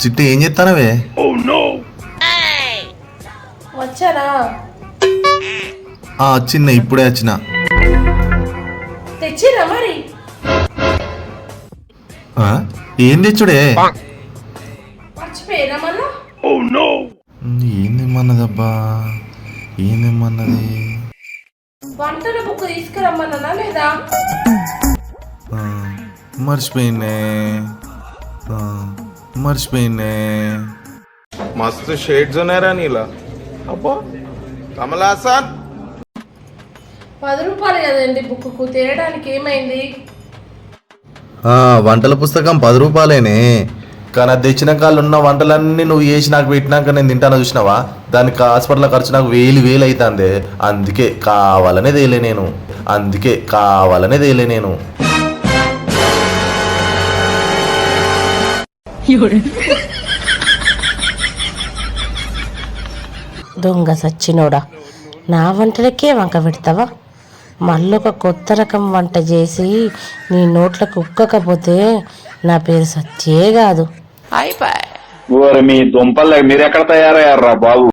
చిట్టి ఏం చేస్తానవే వచ్చారా ఆ వచ్చింది ఇప్పుడే వచ్చిన తెచ్చిరా మరి? ఆ, ఏం తెచ్చుడే మర్చిపోయారా మళ్ళా? ఏం తెమ్మన్నదబ్బా ఏం తెమ్మన్నది వంటల బుక్ తీసుకురమ్మన్నా లేదా? ఆ, ఆ, మర్చిపోయిందే. మస్తు షేడ్స్ ఉన్నారా నీలా. అబ్బో కమలాసన్ పది రూపాయలు కదండి బుక్కు తినడానికి ఏమైంది? వంటల పుస్తకం పది రూపాయలేనే. కానీ అది తెచ్చిన కాళ్ళు ఉన్న వంటలన్నీ నువ్వు చేసి నాకు పెట్టినాక నేను తింటాను చూసినావా? దానికి హాస్పిటల్ ఖర్చు నాకు వేలు వేలు అవుతుంది అందుకే కావాలనే తేలే నేను. అందుకే కావాలనే తేలే నేను. దొంగ సచ్చినోడా నా వంటలకే వంక పెడతావా? మళ్ళొక కొత్త రకం వంట చేసి నీ నోట్లకు ఉక్కకపోతే నా పేరు సత్యే కాదు. మీ దుంపలు మీరు ఎక్కడ తయారయ్యారా బాబు?